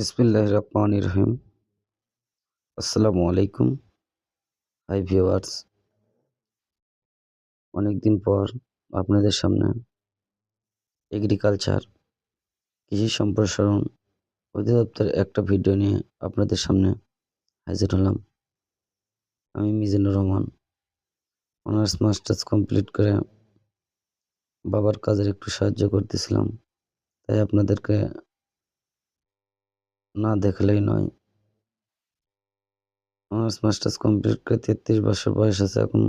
বিসমিল্লাহ রহমান রহিম। আসসালামু আলাইকুম। হাই ভিওয়ার্স অনেকদিন পর আপনাদের সামনে এগ্রিকালচার কৃষি সম্প্রসারণ অধিদপ্তরের একটা ভিডিও নিয়ে আপনাদের সামনে হাজির হলাম। আমি Mizanur Rahman, honours masters complete করে বাবার কাজের একটু সাহায্য করতেছিলাম, তাই আপনাদেরকে না দেখলেই নয়। অনার্স মাস্টার্স কমপ্লিট করে তেত্রিশ বছর বয়স আছে এখন।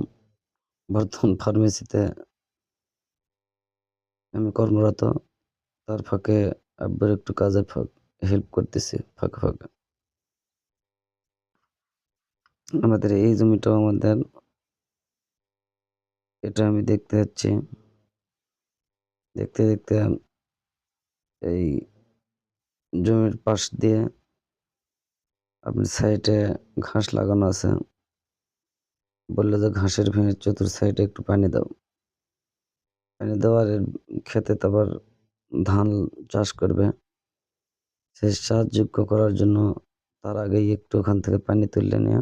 বর্তমান ফার্মেসিতে আমি কর্মরত। তার ফাঁকে আব্বার একটু কাজের ফাঁক হেল্প করতেছি ফাঁকে ফাঁকে। আমাদের এই জমিটাও আমাদের। এটা আমি দেখতে যাচ্ছি। দেখতে দেখতে এই জমির পাশ দিয়ে আপনি সাইডে ঘাস লাগানো আছে। বলল যে ঘাসের ভেঙে চতুর সাইডে একটু পানি দাও। পানি দেওয়ার খেতে তারপর ধান চাষ করবে। সেই সাহায্য করার জন্য তার আগেই একটু ওখান থেকে পানি তুললে নিয়ে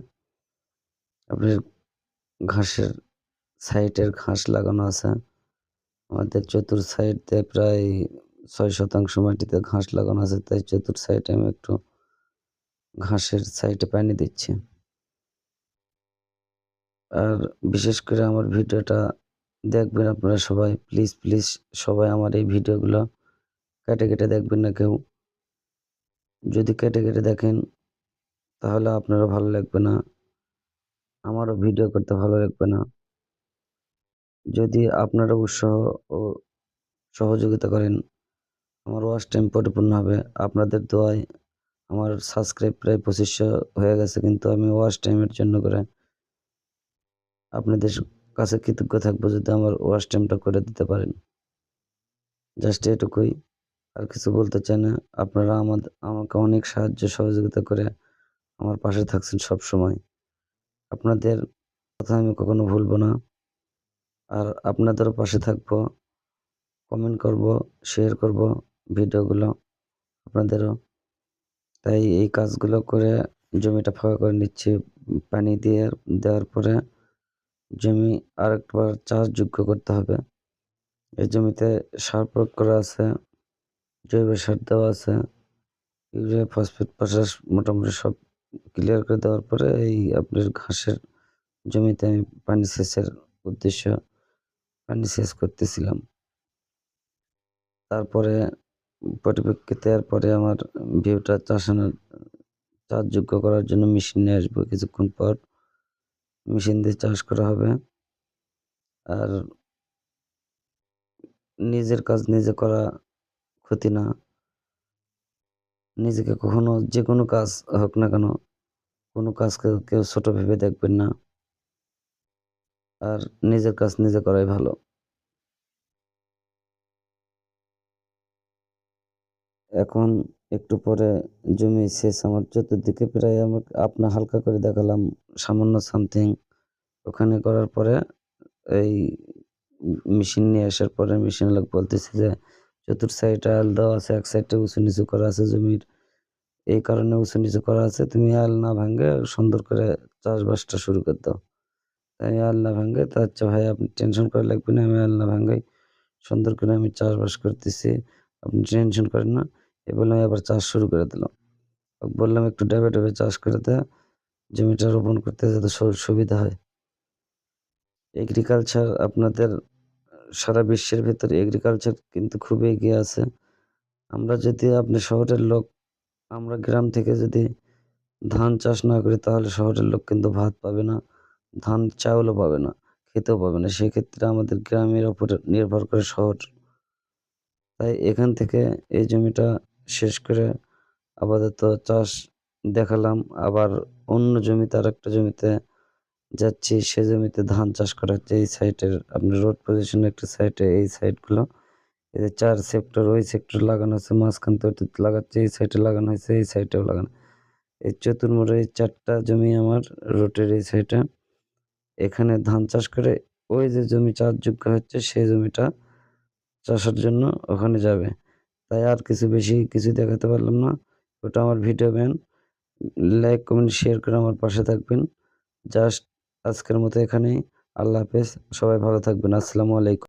আপনি ঘাসের সাইডের ঘাস লাগানো আছে। আমাদের চতুর সাইডে প্রায় ছয় শতাংশ মাটিতে ঘাস লাগানো আছে, তাই চতুর সাইডে আমি একটু ঘাসের সাইডে পানি দিচ্ছি। আর বিশেষ করে আমার ভিডিওটা দেখবেন আপনারা সবাই, প্লিজ প্লিজ সবাই আমার এই ভিডিওগুলো কেটে কেটে দেখবেন না কেউ। যদি কেটে কেটে দেখেন, তাহলে আপনারও ভালো লাগবে না, আমারও ভিডিও করতে ভালো লাগবে না। যদি আপনারা উৎসাহ ও সহযোগিতা করেন আমার ওয়াচ টাইম পরিপূর্ণ হবে। আপনাদের দোয়ায় আমার সাবস্ক্রাইব প্রায় পঁচিশশো হয়ে গেছে, কিন্তু আমি ওয়াচ টাইমের জন্য করে আপনাদের কাছে কৃতজ্ঞ থাকব যদি আমার ওয়াচ টাইমটা করে দিতে পারেন। জাস্ট এটুকুই। আর কিছু বলতে চাই না, আপনারা আমাদের আমাকে অনেক সাহায্য সহযোগিতা করে আমার পাশে থাকছেন সব সময় আপনাদের কথা আমি কখনো ভুলবো না। আর আপনাদেরও পাশে থাকব কমেন্ট করব শেয়ার করব। ভিডিওগুলো আপনাদেরও। তাই এই কাজগুলো করে জমিটা ফাঁকা করে নিচ্ছি। পানি দিয়ে দেওয়ার পরে জমি আরেকবার চাষযোগ্য করতে হবে। এই জমিতে সার প্রয়োগ করা আছে, জৈব সার দেওয়া আছে, ইউরিয়া, ফসফেট, পটাশ মোটামুটি সব ক্লিয়ার করে দেওয়ার পরে এই আপনার ঘাসের জমিতে আমি পানি সেচের উদ্দেশ্য পানি সেচ করতেছিলাম। তারপরে পরিপ্রেক্ষিতে এরপরে আমার ভিউটা চাষানোর চাষযোগ্য করার জন্য মেশিন নিয়ে আসব। কিছুক্ষণ পর মেশিন দিয়ে চাষ করা হবে। আর নিজের কাজ নিজে করা ক্ষতি না। নিজেকে কখনো যে কোনো কাজ হোক না কেন, কোনো কাজকে কেউ ছোট ভেবে দেখবেন না। আর নিজের কাজ নিজে করাই ভালো। এখন একটু পরে জমি শেষ আমার চতুর্দিকে প্রায় আমার আপনার হালকা করে দেখালাম, সামান্য সামথিং ওখানে করার পরে এই মেশিন নিয়ে আসার পরে মেশিন লোক বলতেছে যে, চতুর সাইডে আল দেওয়া আছে, এক সাইডে উঁচু নিচু করা আছে জমির। এই কারণে উঁচু নিচু করা আছে, তুমি আল না ভাঙে সুন্দর করে চাষবাসটা শুরু করে দাও। তাই আল না ভাঙে, তা আচ্ছা ভাই আপনি টেনশন করে লাগবে না, আমি আল না ভাঙাই, সুন্দর করে আমি চাষবাস করতেছি। আপনি টেনশন করেন না। এ বলে আমি আবার চাষ শুরু করে দিলাম। বললাম, একটু ডেবে ডেবে চাষ করে দেয় জমিটা রোপণ করতে যাতে সুবিধা হয়। এগ্রিকালচার আপনাদের সারা বিশ্বের ভেতরে এগ্রিকালচার কিন্তু খুবই এগিয়ে আছে। আমরা যদি আপনি শহরের লোক, আমরা গ্রাম থেকে যদি ধান চাষ না করি, তাহলে শহরের লোক কিন্তু ভাত পাবে না, ধান চাউলও পাবে না, খেতেও পাবে না। সেক্ষেত্রে আমাদের গ্রামের ওপরে নির্ভর করে শহর তাই এখান থেকে এই জমিটা শেষ করে আপাতত চাষ দেখালাম। আবার অন্য জমিতে আর একটা জমিতে যাচ্ছি, সে জমিতে ধান চাষ করা হচ্ছে এই সাইডের আপনার রোড পজিশনের একটা সাইডে এই সাইডগুলো এই যে চার সেক্টর, ওই সেক্টর লাগানো আছে, মাঝখান তো লাগাচ্ছে, এই সাইডে লাগানো হয়েছে, এই সাইডেও লাগানো। এই চতুর্মুড়ে এই চারটা জমি আমার রোডের এই সাইডে এখানে ধান চাষ করে ওই যে জমি চাষযোগ্য হচ্ছে সেই জমিটা চাষের জন্য ওখানে যাবে। তাই আর কিছু বেশি কিছু দেখাতে পারলাম না। ওটা আমার ভিডিও ব্যান লাইক, কমেন্ট, শেয়ার করে আমার পাশে থাকবেন। জাস্ট আজকের মতো এখানেই। আল্লাহ হাফেজ। সবাই ভালো থাকবেন। আসসালামু আলাইকুম।